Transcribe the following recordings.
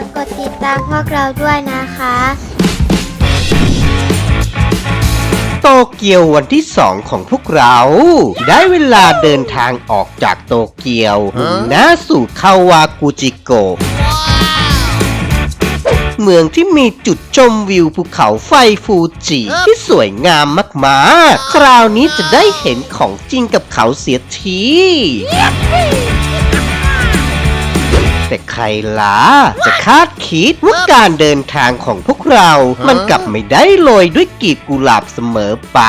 ากกดติดตามพวกเราด้วยนะคะ โตเกียววันที่สองของพวกเรา ได้เวลาเดินทางออกจากโตเกียวมุ่งหน้าสู่คาวากุจิโกะเมืองที่มีจุดชมวิวภูเขาไฟฟูจิที่สวยงามมาก ๆ คราวนี้จะได้เห็นของจริงกับเขาเสียที แต่ใครล่ะจะคาดคิดว่าการเดินทางของพวกเรา มันกลับไม่ได้โรยด้วยกลีบกุหลาบเสมอไป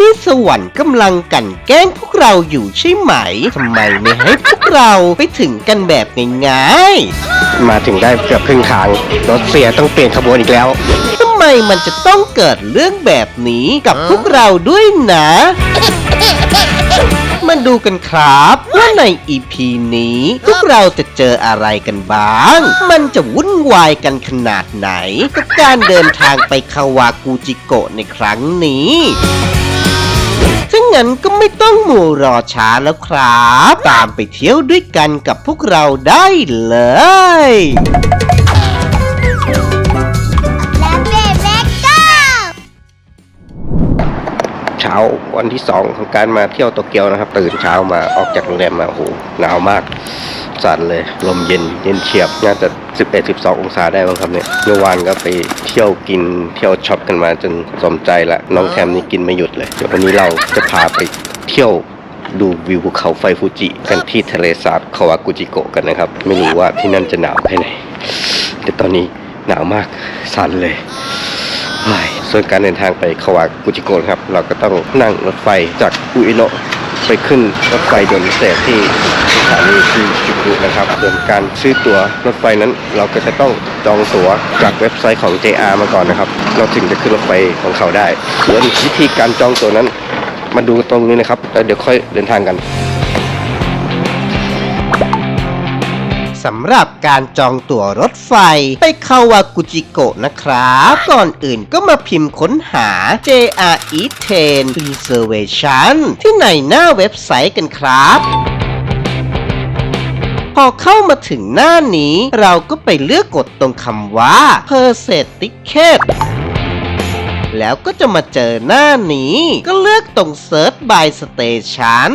นี่สวรรค์กำลังกลันแกล้งพวกเราอยู่ใช่ไหม ทำไมไม่ให้พวกเราไปถึงกันแบบง่ายๆมาถึงได้เกือบครึ่งทาง รถเสียต้องเปลี่ยนขบวนอีกแล้วทำไมมันจะต้องเกิดเรื่องแบบนี้กับพวกเราด้วยนะมา ดูกันครับ ว่าในอีพีนี้ พวกเราจะเจออะไรกันบ้าง มันจะวุ่นวายกันขนาดไหน กับการเดินทางไปคาวากูจิโกะในครั้งนี้ถ้างั้นก็ไม่ต้องมัวรอช้าแล้วครับ ตามไปเที่ยวด้วยกันกับพวกเราได้เลย เช้าวันที่สองของการมาเที่ยวโตเกียวนะครับ ตื่นเช้ามาออกจากโรงแรมมาโอ้โหหนาวมาก สั่นเลยลมเย็นเย็นเฉียบน่าจะ 11 12 องศาได้บ้างครับเนี่ยเมื่อวานก็ไปเที่ยวกินเที่ยวช็อปกันมาจนสมใจละน้องแคมนี่กินไม่หยุดเลยเดี๋ยววันนี้เราจะพาไปเที่ยวดูวิวภูเขาไฟฟูจิ กันที่ทะเลสาบคาวากุจิโกะกันนะครับ ไม่รู้ว่าที่นั่นจะหนาวแค่ไหนแต่ตอนนี้หนาวมากสั่นเลย ส่วนการเดินทางไปคาวากุจิโกะครับ เราก็ต้องนั่งรถไฟจากอุเอโนะไปขึ้นรถไฟโด่วนพิเศษที่สถานีชิจูกุนะครับส่วนการซื้อตั๋วรถไฟนั้น เราก็จะต้องจองตั๋วจากเว็บไซต์ของ JR มาก่อนนะครับ เราถึงจะขึ้นรถไฟของเขาได้ส่วนวิธีการจองตั๋วนั้น มาดูตรงนี้นะครับแล้วเดี๋ยวค่อยเดินทางกัน สำหรับการจองตั๋วรถไฟไปคาวากุจิโกะนะครับก่อนอื่นก็มาพิมพ์ค้นหา JR E10 Reservation ที่ในหน้าเว็บไซต์กันครับพอเข้ามาถึงหน้านี้ เราก็ไปเลือกกดตรงคำว่า Per Set Ticket แล้วก็จะมาเจอหน้านี้ ก็เลือกตรง Search by Station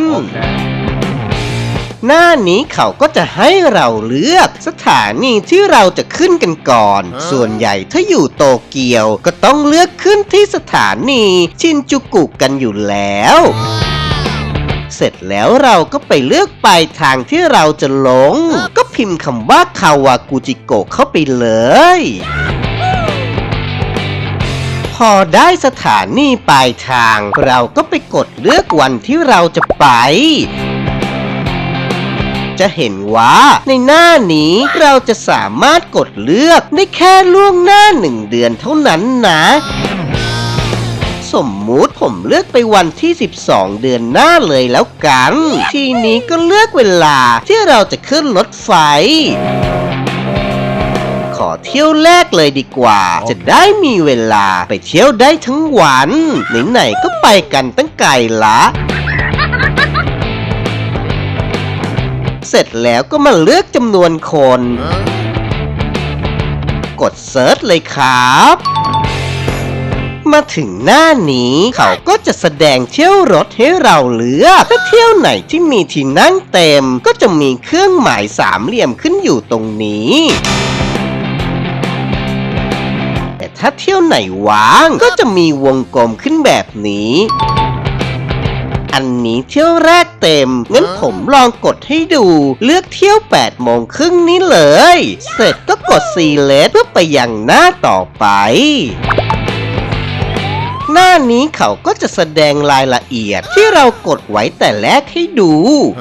หน้านี้เขาก็จะให้เราเลือกสถานีที่เราจะขึ้นกันก่อน ส่วนใหญ่ถ้าอยู่โตเกียวก็ต้องเลือกขึ้นที่สถานีชินจูกุกันอยู่แล้วเสร็จแล้วเราก็ไปเลือกปลายทางที่เราจะลง ก็พิมพ์คำว่าคาวากุจิโกะเข้าไปเลย พอได้สถานีปลายทาง เราก็ไปกดเลือกวันที่เราจะไป จะเห็นว่า ในหน้านี้เราจะสามารถกดเลือกได้แค่ล่วงหน้าหนึ่งเดือนเท่านั้นนะสมมุติผมเลือกไปวันที่ 12 เดือนหน้าเลยแล้วกัน ทีนี้ก็เลือกเวลาที่เราจะขึ้นรถไฟ ขอเที่ยวแรกเลยดีกว่า จะได้มีเวลาไปเที่ยวได้ทั้งวัน ไหนๆก็ไปกันตั้งไกลละ เสร็จแล้วก็มาเลือกจำนวนคน กดเซิร์ชเลยครับ มาถึงหน้านี้เขาก็จะแสดงเที่ยวรถให้เราเลือก ถ้าเที่ยวไหนที่มีที่นั่งเต็ม ก็จะมีเครื่องหมายสามเหลี่ยมขึ้นอยู่ตรงนี้แต่ถ้าเที่ยวไหนว่างก็จะมีวงกลมขึ้นแบบนี้ อันนี้เที่ยวแรกเต็ม งั้นผมลองกดให้ดู เลือกเที่ยว8โมงครึ่งนี้เลย เสร็จก็กด select เพื่อไปยังหน้าต่อไปหน้านี้เขาก็จะแสดงรายละเอียดที่เรากดไว้แต่แรกให้ดู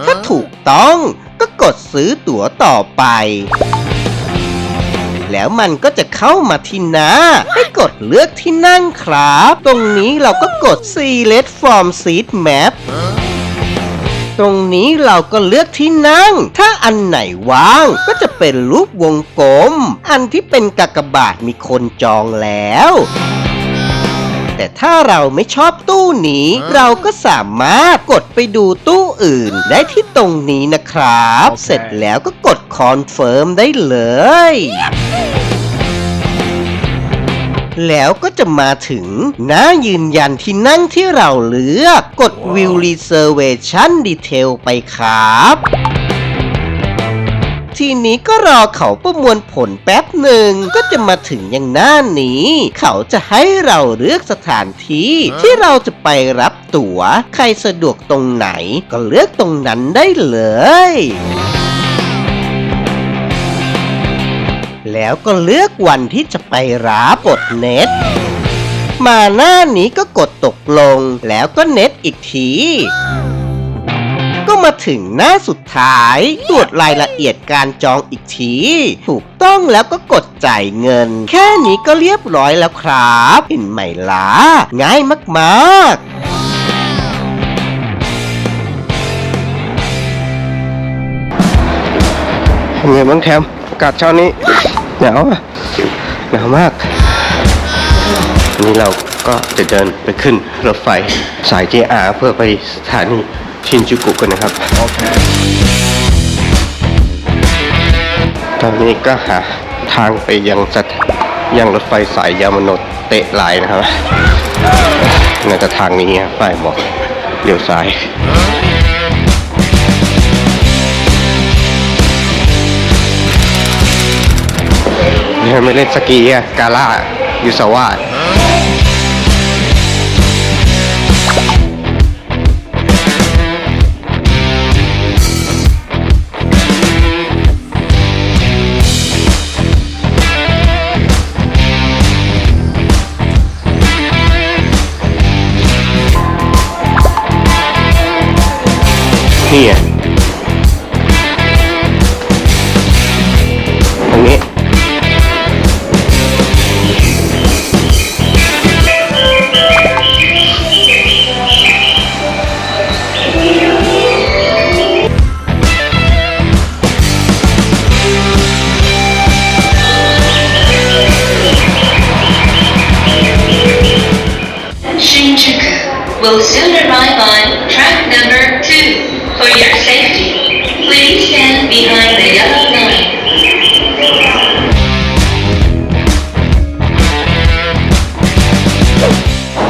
ถ้าถูกต้องก็กดซื้อตั๋วต่อไป แล้วมันก็จะเข้ามาที่หน้า ให้กดเลือกที่นั่งครับ ตรงนี้เราก็กด select from seat map ตรงนี้เราก็เลือกที่นั่ง ถ้าอันไหนว่างก็จะเป็นรูปวงกลม อันที่เป็นกากบาทมีคนจองแล้ว แต่แต่ถ้าเราไม่ชอบตู้นี้ เราก็สามารถกดไปดูตู้อื่น ได้ที่ตรงนี้นะครับโอเคเสร็จแล้วก็กดคอนเฟิร์มได้เลยแล้วก็จะมาถึงหน้ายืนยันที่นั่งที่เราเลือก กด View Reservation Detail ไปครับ ทีนี้ก็รอเขาประมวลผลแป๊บหนึ่งก็จะมาถึงอย่างหน้านี้ เขาจะให้เราเลือกสถานที่ที่เราจะไปรับตัว๋ว ใครสะดวกตรงไหนก็เลือกตรงนั้นได้เลยแล้วก็เลือกวันที่จะไปรับกดเน็ต มาหน้านี้ก็กดตกลงแล้วก็เน็ตอีกที ก็มาถึงหน้าสุดท้าย ตรวจรายละเอียดการจองอีกที ถูกต้องแล้วก็กดจ่ายเงิน แค่นี้ก็เรียบร้อยแล้วครับ เห็นไหมล่ะ ง่ายมากๆเป็นไงบ้างแคมอากาศเช้านี้หนาวอะหนาวมากวันนี้เราก็จะเดินไปขึ้นรถไฟสาย JR เพื่อไปสถานี ชินจูกุกันนะครับโอเคตอนนี้ก็หาทางไปยังสถยังรถไฟสายยามโนเตะลน์นะครับน่าจะทางนี้อะป้ายบอกเลี้ยวซ้ายเนี่ยไม่เล่นสกีอะกาล่ายูสวา ดนี่อะตรงนี้ Shinjuku will soon arrive on track number two. For your safety, please stand behind the yellow line.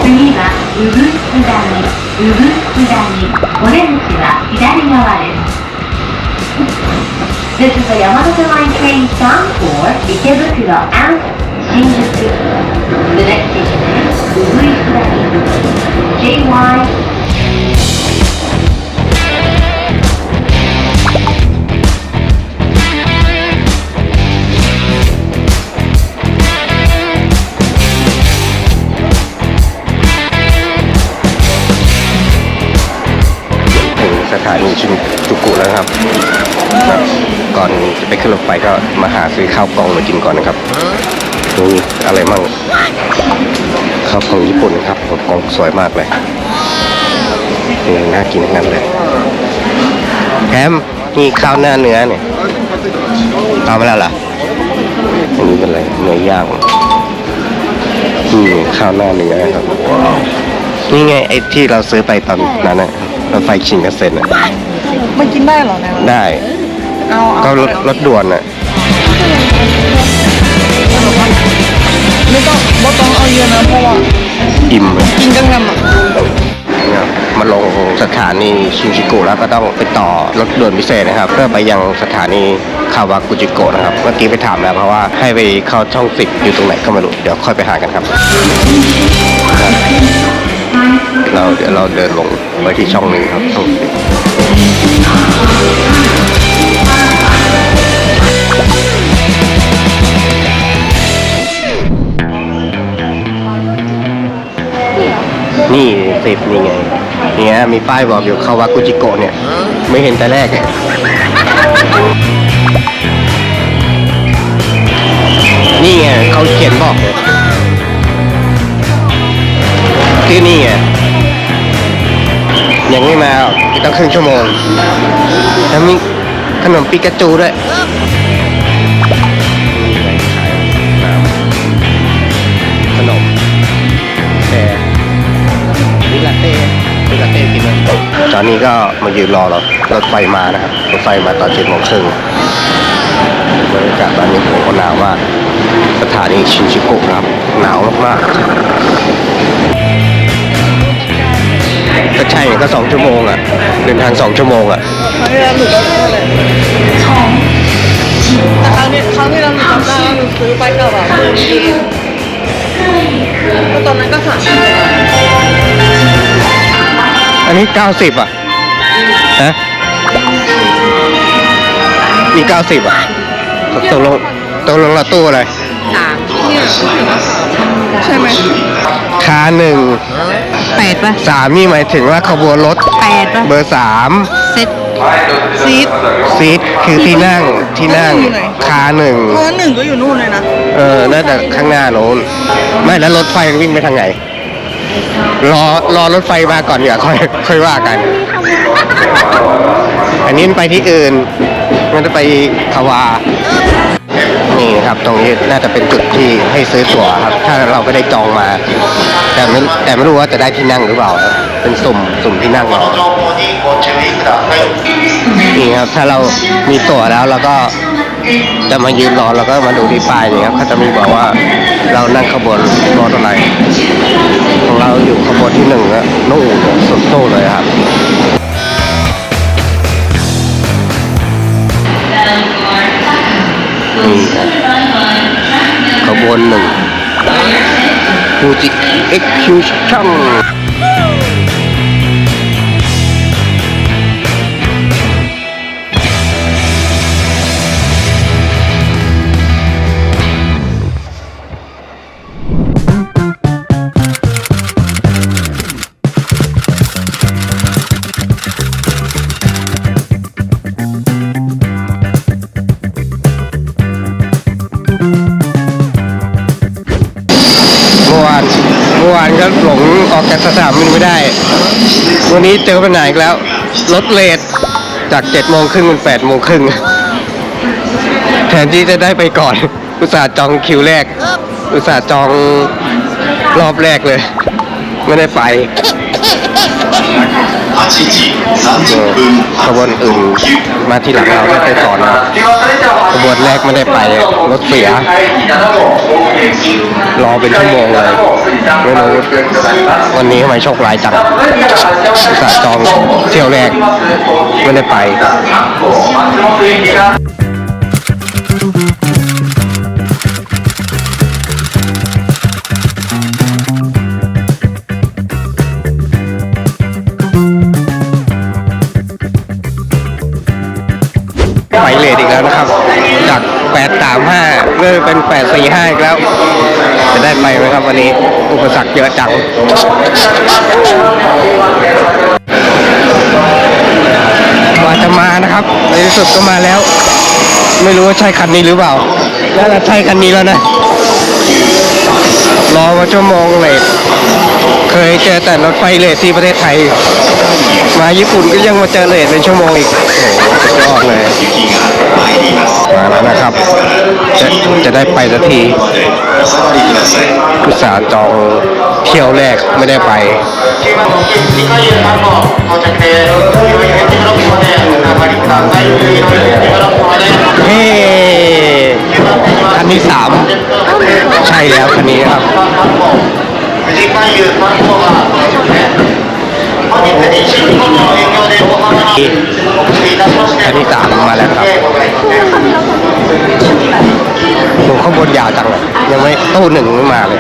次はうぐす谷うぐす谷お出口は左側です This is a Yamanote Line train stop for Ikebukuro and Shinjuku. The next station is Uguisudani. JY นีชินจูกุแล้วนะครับ ก่อนจะไปขึ้นรถไฟก็มาหาซื้อข้าวกล่องมากินก่อนนะครับนี่อะไรมั่งข้าวกล่องญี่ปุ่นครับกล่องสวยมากเลยนี่น่ากินทั้งนั้นเลยแถมมีข้าวหน้าเนื้อเนี่ยเอามาแล้วเหรออันนี้เป็นอะไรเนื้อย่างนี่ข้าวหน้าเนื้อครับนี่ไงไอ้ที่เราซื้อไปตอนนั้นนะ รถไฟชินคันเซ็นอะมันกินได้เหรอเนี่ยได้ เอาเอาก็รถรถด่วนอะไม่ต้องบ่ต้องเอาเยอะนะเพราะว่าอิ่มอะกินกันกันอะนะครับมาลงสถานีชินจิกุแล้วก็ต้องไปต่อรถด่วนพิเศษนะครับ เพื่อไปยังสถานีคาวากุจิโกะนะครับ เมื่อกี้ไปถามแล้วเพราะว่าให้ไปเข้าช่องสิบอยู่ตรงไหนก็ไม่รู้เดี๋ยวค่อยไปหากันครับ เราเดี๋ยวเราเดินลง ไปที่ช่องหนึ่งครับช่องสิบนี่สิบนี่ไงเนี่ยมีป้ายบอกอยู่คาวากุจิโกะเนี่ย ไม่เห็นแต่แรกนี่ไงเขาเขียนบอกเลยที่นี่ไง ยังไม่มาอีกตั้งครึ่งชั่วโมง แล้วมีขนมปิกาจูด้วยขนมแต่ที่นั่งตอนนี้ก็มายืนรอรถรถไฟมานะครับรถไฟมาตอนเจ็ดโมงครึ่งบรรยากาศตอนนี้ผมก็หนาวมากสถานีชินจูกุนะครับ หนาวมากๆ ก็ใช่ก็สองชั่วโมงอะเดินทางสองชั่วโมงอะครั้งที่แล้วหนูก็ซื้อเลยแต่ครั้งนี้ครั้งที่แล้วหนูจำได้ว่าหนูซื้อไปกับแบบเพื่อนกินก็ตอนนั้นก็สามสิบบาทอันนี้เก้าสิบอะฮะนี่เก้าสิบอะตกลงตกลงละตู้อะไรสามเนี่ยใช่ไหม คาหนึ่งแปดป่ะสามนี่หมายถึงว่าขบวนรถแปดป่ะเบอร์สามเซ็ตซีดซีทคือที่นั่งที่นั่งอยู่ไหนคาหนึ่งเพราะว่าหนึ่งก็อยู่นู่นเลยนะเออน่าจะข้างหน้าโน้นไม่แล้วรถไฟวิ่งไปทางไหนรอรอรถไฟมาก่อนอย่าค่อยค่อยว่ากัน อันนี้ไปที่อื่น มันจะไปคาวา นี่นะครับ ตรงนี้น่าจะเป็นจุดที่ให้ซื้อตั๋วครับ ถ้าเราไม่ได้จองมา แต่ไม่แต่ไม่รู้ว่าจะได้ที่นั่งหรือเปล่าเป็นสุ่มสุ่มที่นั่งเรานี่ครับ ถ้าเรามีตั๋วแล้วเราก็จะมายืนรอแล้วก็มาดูที่ป้ายนี่ครับเขาจะมีบอกว่าเรานั่งขบวนรถอะไรของเราอยู่ขบวนที่หนึ่งอะนู่นสุดโต้เลยครับ นี่ครับขานก็หลงออกจากสนามบินไม่ได้ วันนี้เจอปัญหาอีกแล้วรถเลทจากเจ็ดโมงครึ่งเป็นแปดโมงครึ่งแทนที่จะได้ไปก่อน อุตส่าห์จองคิวแรก อุตส่าห์จองรอบแรกเลย ไม่ได้ไป ขบวนอื่นมาที่หลังเราไม่ได้สอนนะขบวนแรกไม่ได้ไปรถเสียรอเป็นชั่วโมงเลยไม่รู้วันนี้ทำไมโชคร้ายจังอุตส่าห์จองเที่ยวแรกไม่ได้ไป จาก 835 เลื่อนเป็น 845 อีกแล้ว จะได้ไปไหมครับวันนี้ อุปสรรคเยอะจังว่าจะมานะครับ ในที่สุดก็มาแล้ว ไม่รู้ว่าใช่คันนี้หรือเปล่าน่าจะใช่คันนี้แล้วนะ รอมาชั่วโมงเลท เคยเจอแต่รถไฟเลทที่ประเทศไทย มาญี่ปุ่นก็ยังมาเจอเลทเป็นชั่วโมงอีกโอ้สุดยอดเลย มาแล้วนะครับ จะจะได้ไปสักทีอุตส่าจองเที่ยวแรกไม่ได้ไปเฮ้คันที่สามใช่แล้วคันนี้ครับ คันที่สามมาแล้วครับโอ้ข้างบนยาวจังเลยยังไม่ตู้หนึ่งไม่มาเลย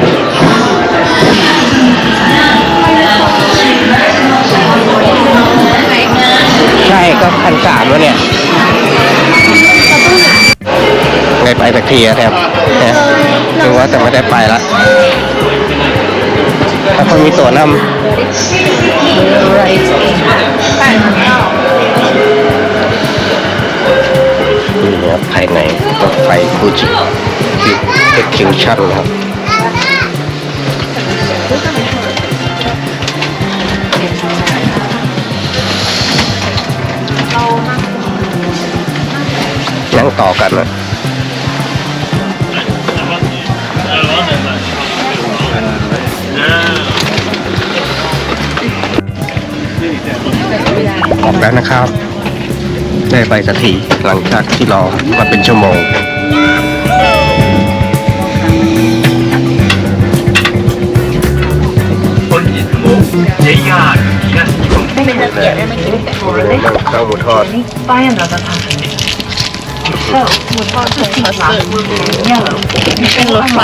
ใช่ก็พันสามแล้วเนี่ยไงไปสักทีอะแทบนะหรือว่าแต่ไม่ได้ไปละ ถ้าคนมีตัวนำนี่นะครับภายในรถไฟฟูจิเอ็กคิวชั่นนะครับนั่งต่อกันนะ แล้วนะครับ ได้ไปสักทีหลังจากที่รอมาเป็นชั่วโมงนั่งข้าวหมูทอด By another passenger. So, the seat lamp will be yellow. เป็นรถไฟ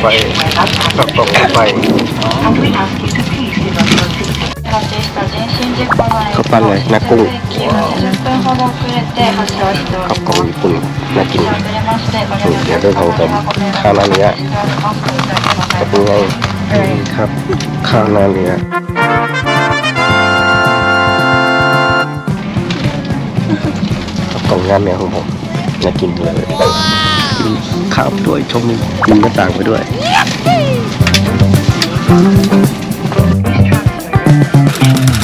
ไฟตักตกไฟ And we ask you to please give us your ticket. ข้าวปั้นเลยนะกุ้งกับกล่องญี่ปุ่นน่ากินเดี๋ยวด้วยของผมข้าวหน้าเนื้อจะเป็นไงครับข้าวหน้าเนื้อกับกล่องงานเนื้อของผมน่ากินเลยกินข้าวด้วยชมกินหน้าต่างไปด้วย Mm-hmm.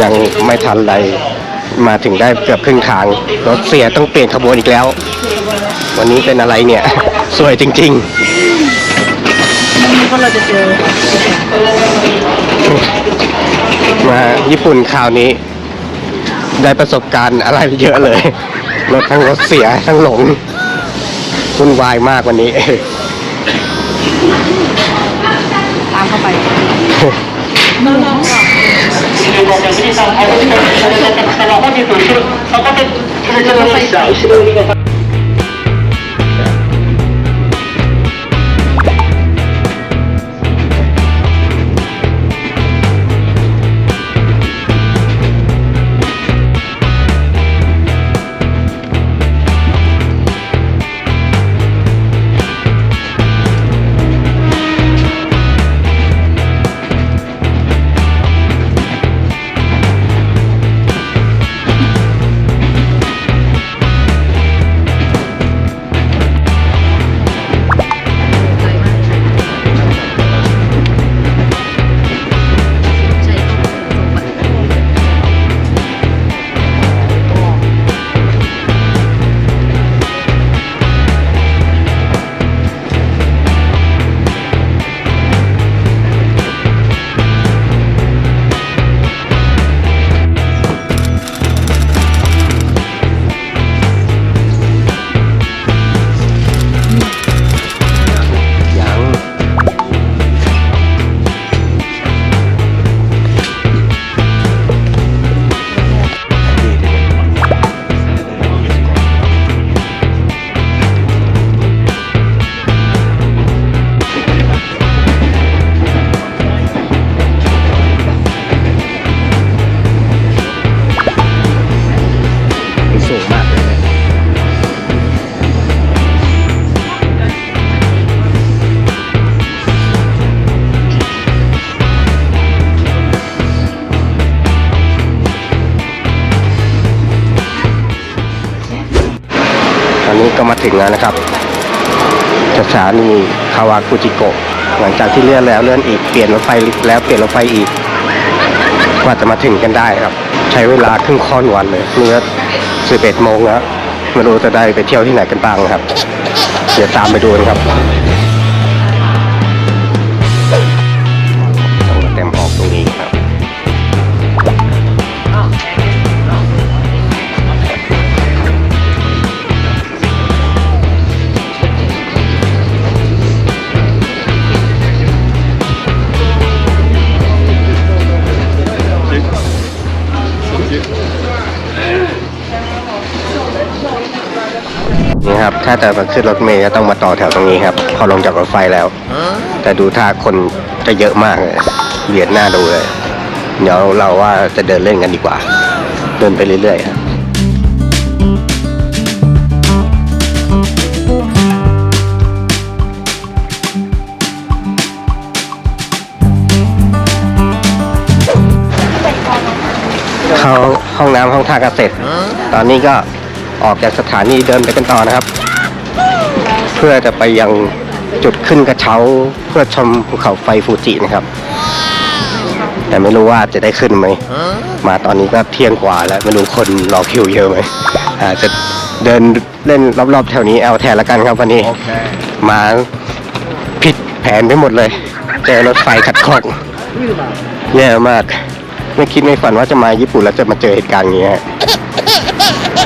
ยังไม่ทันไรมาถึงได้เกือบครึ่งทางรถเสียต้องเปลี่ยนขบวนอีกแล้ว วันนี้เป็นอะไรเนี่ย สวยจริงเพราะเราจะเจอๆมาญี่ปุ่นคราวนี้ ได้ประสบการณ์อะไรเยอะเลยรถทั้งรถเสียทั้งหลงวุ่นวายมากวันนี้ตามเข้าไป のレフさん、おさ、日後ろ、そこで、て。 นี้ก็มาถึงแล้วนะครับสถานีคาวากุจิโกะหลังจากที่เลื่อนแล้วเลื่อนอีกเปลี่ยนรถไฟแล้วเปลี่ยนรถไฟอีกกว่าจะมาถึงกันได้ครับ ใช้เวลาครึ่งค่อนวันเลยเมื่อ11โมงแล้วไม่รู้จะได้ไปเที่ยวที่ไหนกันบ้างครับ เดี๋ยวตามไปดูกันครับ ครับ ถ้าจะมาขึ้นรถเมล์ก็ต้องมาต่อแถวตรงนี้ครับ พอลงจากรถไฟแล้ว แต่ดูท่าคนจะเยอะมากเลยเบียดหน้าดูเลย เดี๋ยวเราว่าจะเดินเล่นกันดีกว่า เดินไปเรื่อยๆครับเข้าห้องน้ำห้องท่ากันเสร็จตอนนี้ก็ ออกจากสถานีเดินไปกันต่อนะครับ เพื่อจะไปยังจุดขึ้นกระเช้าเพื่อชมภูเขาไฟฟูจินะครับ แต่ไม่รู้ว่าจะได้ขึ้นไหม มาตอนนี้ก็เที่ยงกว่าแล้วไม่รู้คนรอคิวเยอะไหมอาจจะเดินเล่นรอบๆ แถวนี้แอลแทนละกันครับวันนี้ มาผิดแผนไปหมดเลย เจอรถไฟขัดข้องแย่มาก ไม่คิดไม่ฝันว่าจะมาญี่ปุ่นแล้วจะมาเจอเหตุการณ์อย่างนี้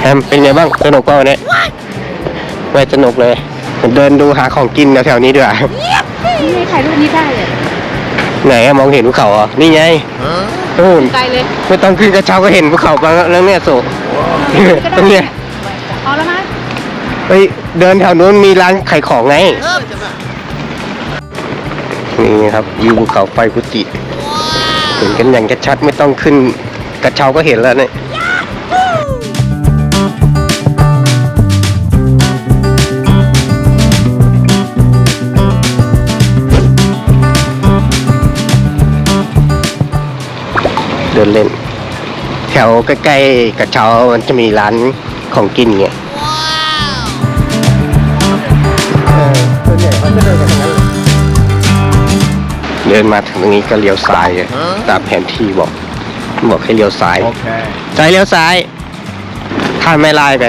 แฮมเป็นไงบ้างสนุกป่ะวันนี้ไม่สนุกเลยเดินดูหาของกินแถวๆนี้ด้วยนี่ถ่ายรูปนี้ได้เลยไหนอะมองเห็นภูเขาเหรอะนี่ไงนู่นไกลเลยไม่ต้องขึ้นกระเช้าก็เห็นภูเขาบางแล้วเนี่ยโซตรงเนี้ยพอแล้วนะเฮ้ยเดินแถวนู้นมีร้านขายของไงนี่ครับวิวภูเขาไฟฟุจิเห็นกันอย่างชัดๆไม่ต้องขึ้นกระเช้าก็เห็นแล้วเนี่ย ดินเล่น แถวใกล้ๆกระเช้ามันจะมีร้านของกินเงี้ยส่วนใหญ่เขาจะเดินกันทางนั้นเดินมาถึงตรงนี้ก็เลี้ยวซ้ายอะตามแผนที่บอก บอกให้เลี้ยวซ้ายซ้ายเลี้ยวซ้ายข้ามแม่ลายไป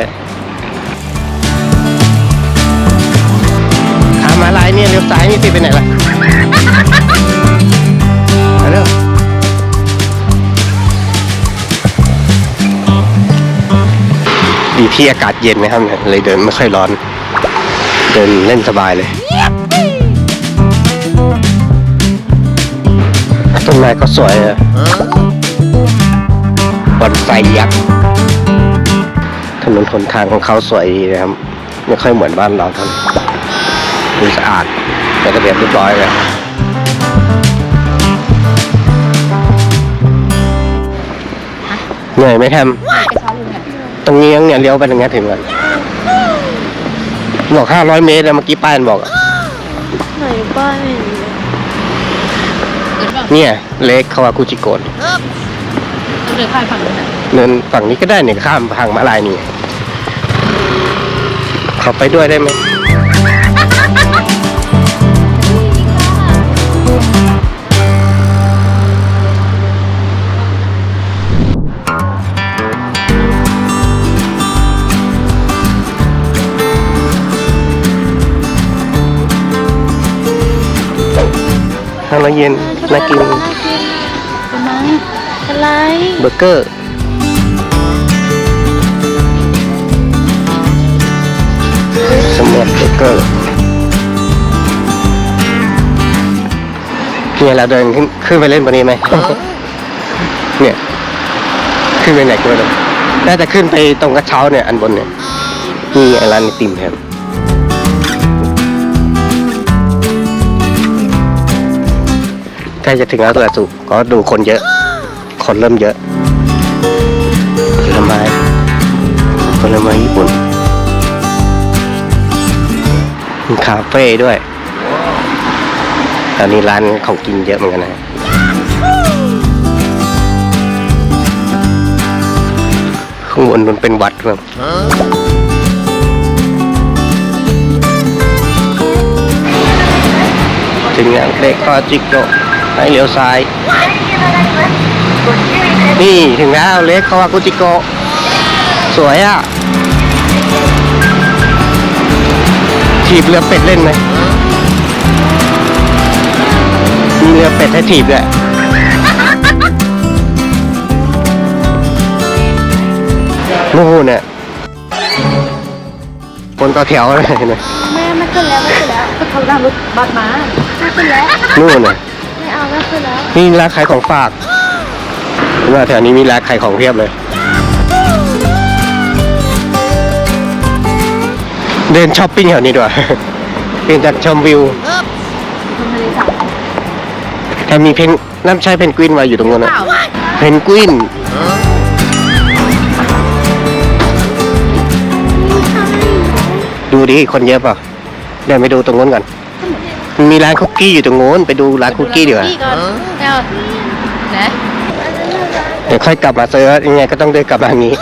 ข้ามมาลายเนี่ยเลี้ยวซ้ายนี่สิไปไหนล่ะ ที่อากาศเย็นนะครับเนี่ยเลยเดินไม่ค่อยร้อน เดินเล่นสบายเลยต้นไม้ก็สวยอะบอนไซยักษ์ถนนหนทางของเขาสวยดีนะครับ ไม่ค่อยเหมือนบ้านเราเท่าไหร่ดูสะอาดแต่ระเบียบเรียบร้อยเลยเหนื่อยไหมแทม ตรงนี้ยังเนี่ยเลี้ยวไปตรงนี้ถึงแล้วบอกห้าร้อยเมตรแล้วเมื่อกี้ป้ายมันบอกอะไหนบ้านไม่เห็นเลยเนี่ย เล็กคาวากุจิโกะเดินข้ามฝั่งนู้นน่ะเดินฝั่งนี้ก็ได้เนี่ยข้ามทางมาลายนี่ขับไปด้วยได้ไหม เย็นน่ากินเป็นไหมอะไรเบอร์เกอร์สมอร์เบอร์เกอร์เนี่ยเราเดินขึ้นขึ้นไปเล่นบนนี้ไหมเนี่ยขึ้นไปไหนก็ไม่รู้น่าจะขึ้นไปตรงกระเช้าเนี่ยอันบนเนี่ยนี่ไร้านไอติมแทน ใกล้จะถึงแล้วตัวสุก็ดูคนเยอะ คนเริ่มเยอะผลไม้ผลไม้ญี่ปุ่นมีคาเฟ่ด้วย ตอนนี้ร้านของกินเยอะเหมือนกันนะข้างบนมันเป็นวัดครับถึงอย่างเด็กก็จิกโก ให้เลี้ยวซ้าย นี่ถึงแล้วเลขคาวากุจิโกะสวยอะถีบเรือเป็ดเล่นไหมมีเรือเป็ดให้ถีบด้วยนู่นเนี่ยคนต่อแถวเลยเนี่ยแม่ไม่ขึ้นแล้วไม่ขึ้นแล้วก็เขานั่งรถบัสมาไม่ขึ้นแล้วนู่นน่ะไม่เอาไม่ขึ้นแล้ว นี่ร้านขายของฝากว่าแถวนี้มีร้านขายของเพียบเลย เดินช้อปปิ้งแถวนี้ด้วยเปลี่ยนจากชมวิวชมทะเลสาบแถมมีเพนน้ำใช้เพนกวินไว้อยู่ตรงนู้นนะเพนกวินดูดิคนเยอะเปล่ะเดินไปดูตรงนู้นก่อน มันมีร้านคุกกี้อยู่ตรงนู้นไปดูร้านคุกกี้ดีกว่าก่อนเอาไหนเดี๋ยวค่อยกลับมาเซิร์ชยังไงก็ต้องเดินกลับมาทางนี้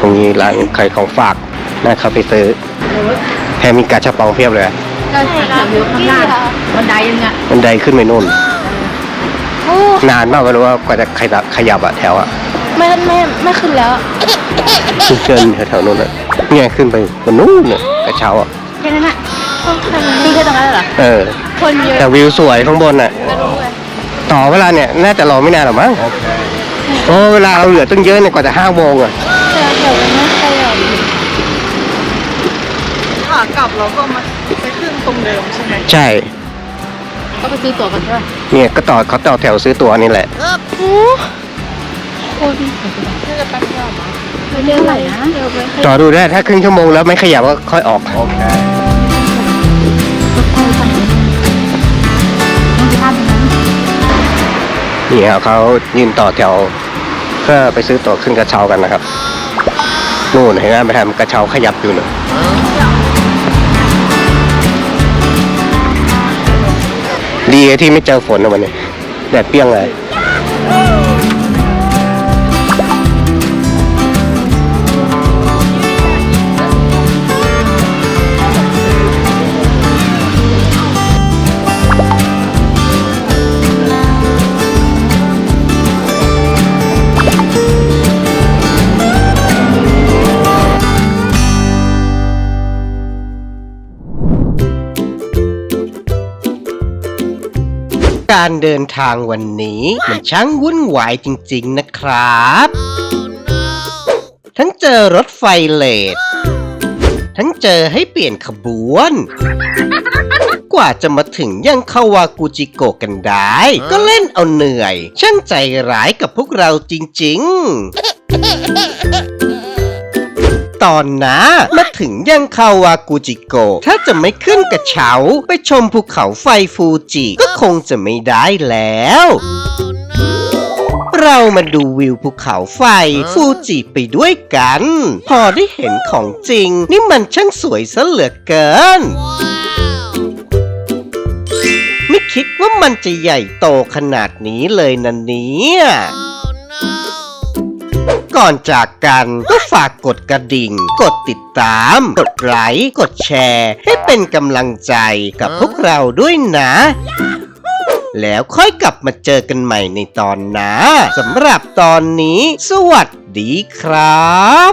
ตรงนี้ร้านขายของฝากนะครับไปซื้อแถมมีกาชาปองเพียบเลยอะก็แถวอยู่ข้างหน้าบันไดยังไงบันไดขึ้นไปนู่นโอ้นานมากไม่รู้ว่ากว่าจะขยับขยับอะแถวอะ ไม่ไม่ไม่ขึ้นแล้วเชิญแถวๆนู้นอะเนี่ยขึ้นไปบนนู้นเนี่ยกระเช้าอะแค่นั้นน่ะต้องทำคือแค่ตรงนั้นเหรอเออ คนเยอะแต่วิวสวยข้างบนอะไม่รู้เลยต่อเวลาเนี่ยน่าจะรอไม่นานหรอกมั้งโอ้เวลาเราเหลือตั้งเยอะเนี่ยกว่าจะห้าโมงอะแต่เดี๋ยวมันไม่ขยับขากลับเราก็มาไปขึ้นตรงเดิมใช่ไหมใช่ ก็ไปซื้อตั๋วกันใช่ไหมเนี่ยก็ต่อเขาต่อแถวซื้อตั๋วนี่แหละ โอ้ คนไม่เยอะไหร่นะเดี๋ยวไปขต่ยับอดูได้ถ้าครึ่งชั่วโมงแล้วไม่ขยับก็ค่อยออกต้องไปข้ามตรงนั้นนี่ครับเขายืนต่อแถวเพื่อไปซื้อตั๋วขึ้นกระเช้ากันนะครับนู่นเห็นไหมไปทำกระเช้าขยับอยู่เนอะดีที่ไม่เจอฝนนะวันนี้แดดเปรี้ยงเลย การเดินทางวันนี้ มันช่างวุ่นวายจริงๆนะครับ ทั้งเจอรถไฟเลททั้งเจอให้เปลี่ยนขบวน กว่าจะมาถึงยังคาวากุจิโกะกันได้ ก็เล่นเอาเหนื่อย ช่างใจร้ายกับพวกเราจริง ๆ ตอนนะมาถึงยังคาวากุจิโกะถ้าจะไม่ขึ้นกระเช้าไปชมภูเขาไฟฟูจิ ก็คงจะไม่ได้แล้ว เรามาดูวิวภูเขาไฟฟูจิไปด้วยกัน พอได้เห็นของจริง นี่มันช่างสวยซะเหลือเกินไม่คิดว่ามันจะใหญ่โตขนาดนี้เลยนะเนี่ย ก่อนจากกันก็ฝากกดกระดิ่ง กดติดตาม กดไลค์กดแชร์ ให้เป็นกำลังใจกับพวกเราด้วยนะ แล้วค่อยกลับมาเจอกันใหม่ในตอนหน้าสำหรับตอนนี้ สวัสดีครับ